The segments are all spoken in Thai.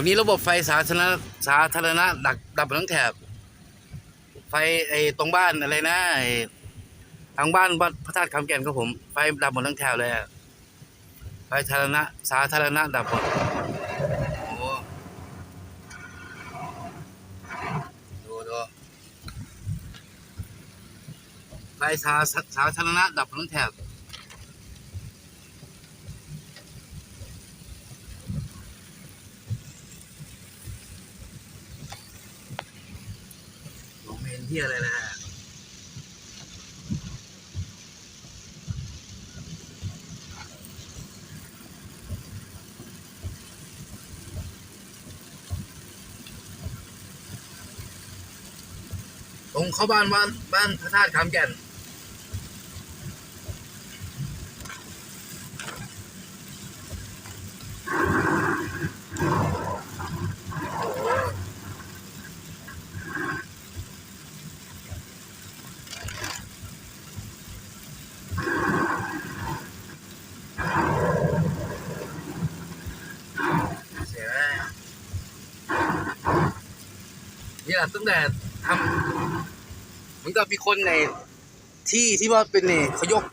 รงนี้ระบบไฟสาธารณะสาธารณะดับดับหมดทั้งแถบ ไฟไอ้ตรงบ้านอะไรนะไอ้ทางบ้านวัดพระธาตุคำแก่นครับผม ไฟดับหมดทั้งแถวเลยอะไฟสาธารณะสาธารณะดับหมดโอ้ดูดูไฟสาสาธารณะดับหมดทั้งแถบ มองไม่ เห็นที่อะไรเลยอะตรงเข้าบ้านบ้านบ้านพระธาตุคำแก่น อะตั้งแต่ทำเหมือนกับมีคนในที่ที่ว่าเป็นเนี่ยเขายก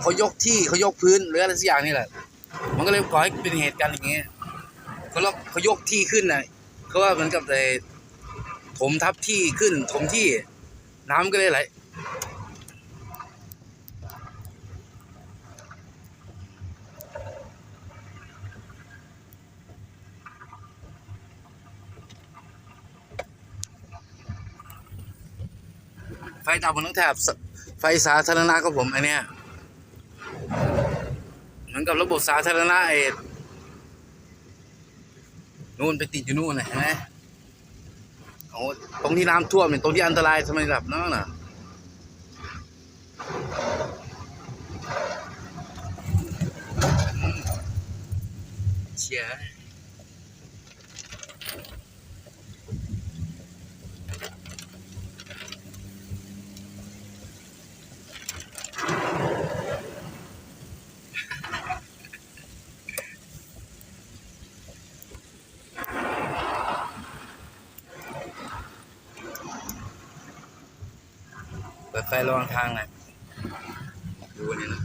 เขายกที่เขายกพื้นหรืออะไรสักอย่างนี่แหละ มันก็เลยก่อให้เป็นเหตุการณ์อย่างเงี้ยเขาลอกเขายกที่ขึ้นนะเขาว่าเหมือนกับไอ้ถมทับที่ขึ้นถมที่น้ำก็เลยไหล ไฟดับหมดทั้งแถบไฟสาธารณะก็ผมอันเนี้ยเหมือนกับระบบสาธารณะไอ้นู่นไปติดอยู่นู่นนะเห็นไหมโอ้ตรงที่น้ำท่วมเนี่ยตรงที่อันตรายทำไมดับเนาะน่ะเชียเระหว่างทางหน่อยดูนี่นะ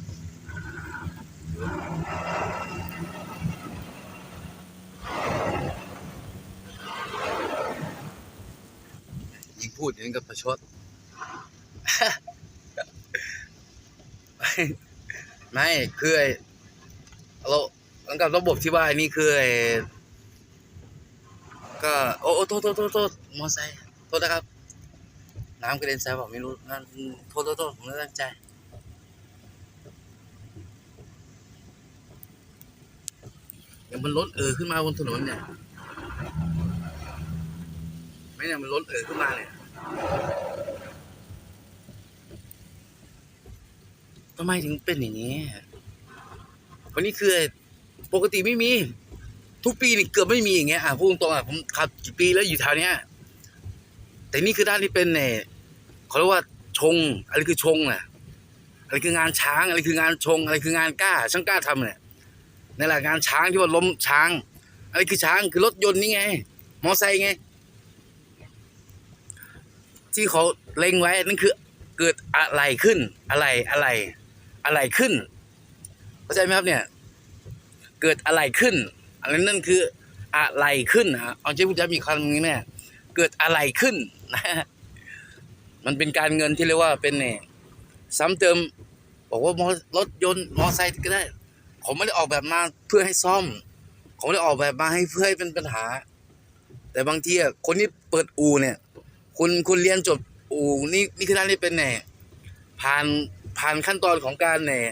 ยิงพูดอย่างนี้กับประชด ไม่คือไอ้เราเหมือนกับระบบที่ว่าอันนี้คือไอ้ก็โอ้โอ้โทษโทษโทษโทษมอไซค์โทษนะครับ น้ำกระเด็นใส่ผมไม่รู้นั่นโทษโทษผมไม่ตั้งใจเดี๋ยวมันล้นเออขึ้นมาบนถนนเนี่ยไม่เนี่ยมันล้นเออขึ้นมาเนี่ยทำไมถึงเป็นอย่างนี้ วันนี้คือปกติไม่มี ทุกปีนี่เกือบไม่มีอย่างเงี้ยอะพูดตรงๆอะผมขับกี่ปีแล้วอยู่แถวเนี้ย แต่นี่คือด้านที่เป็นเนี่ยเขาเรียกว่าชง อะไรคือชงน่ะอะไรคืองานช้างอะไรคืองานชง อะไรคืองานกล้า ช่างกล้าทำเนี่ยนี่แหละงานช้างที่ว่าล้มช้าง อะไรคือช้างคือรถยนต์นี่ไง มอไซค์ไง ที่เขาเล็งไว้นั่นคือเกิดอะไรขึ้น อะไรอะไร อะไรขึ้นเข้าใจไหมครับเนี่ย เกิดอะไรขึ้นอะไรนั่นคืออะไรขึ้นนะเอาใจพูดจะมีคำนี้แม่เกิดอะไรขึ้น นะ มันเป็นการเงินที่เรียกว่าเป็นเนี่ยซ้ำเติม บอกว่ามอรถยนต์มอไซค์ก็ได้ ผมไม่ได้ออกแบบมาเพื่อให้ซ่อม ผมไม่ได้ออกแบบมาให้เพื่อให้เป็นปัญหา แต่บางทีอะคนที่เปิดอู่เนี่ย คุณคุณเรียนจบอู่นี่นี่คือด้านที่เป็นเนี่ผ่านผ่านขั้นตอนของการเนี่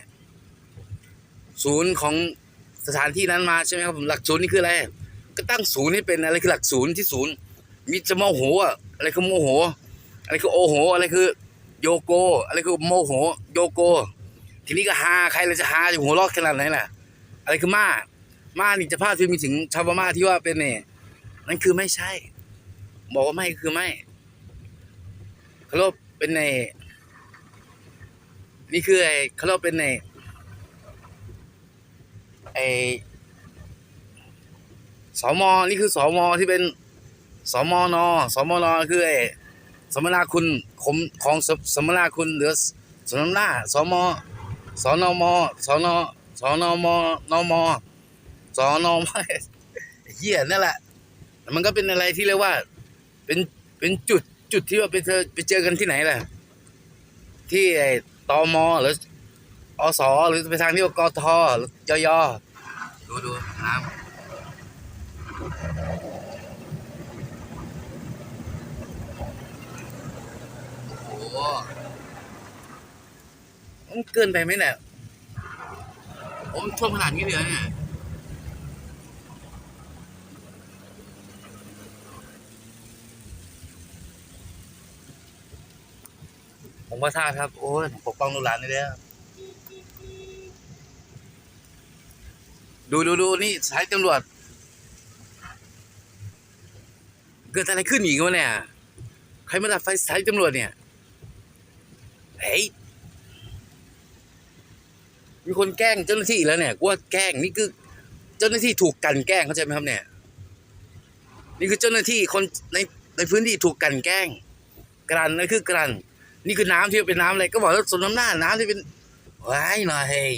ศูนย์ของสถานที่นั้นมาใช่ไหมครับผมหลักศูนย์นี่คืออะไรก็ตั้งศูนย์ให้เป็นอะไรคือหลักศูนย์ที่ศูนย์ มีจะโมโหอะอะไรคือโมโห อะไรคือโอโห อะไรคือ โยโก อะไรคือโมโห โยโก ทีนี้ก็ฮาใครเลยจะฮาจะหัวเรอกขนาดไหนล่ะ อะไรคือมามานี่จะพาดพิงมีถึงชาวพม่าที่ว่าเป็นเนี่ยนั่นคือไม่ใช่ บอกว่าไม่คือไม่เขาเรียกเป็นในนี่คือไอ้เขาเรียกเป็นในไอ้สมนี่คือสมที่เป็น สมนสมนคือไอ้สมนาคุณขมของสสมนาคุณหรือสนหน้าสมสนมสนสนมนมสนมเหี้ยนั่นแหละมันก็เป็นอะไรที่เรียกว่า เป็นเป็นจุดจุดที่ว่าไปเจอไปเจอกันที่ไหนล่ะ ที่ไอ้ตมหรืออสหรือไปทางที่ว่ากทหรือยยดูดูน้ำโอ้โห มันเกินไปไหมเนี่ยผมท่วมขนาดนี้เลยเนี่ยผมว่าทราบครับ โอ้ยปกป้องลูกหลานนี่เลยครับดูดูดูนี่สายตำรวจ เกิดอะไรขึ้นอีกวะเนี่ย ใครมาดับไฟสายตำรวจเนี่ย เฮ้ยมีคนแกล้งเจ้าหน้าที่แล้วเนี่ยกูว่าแกล้งนี่คือ เจ้าหน้าที่ถูกกันแกล้งเข้าใจไหมครับเนี่ย นี่คือเจ้าหน้าที่คนในในพื้นที่ถูกกันแกล้ง กลั่นนั่นคือกลั่นนี่คือน้ำที่เป็นน้ำอะไรก็บอกแล้วสมน้ำหน้าน้ำที่เป็นว้ยหน่อยเฮ้ย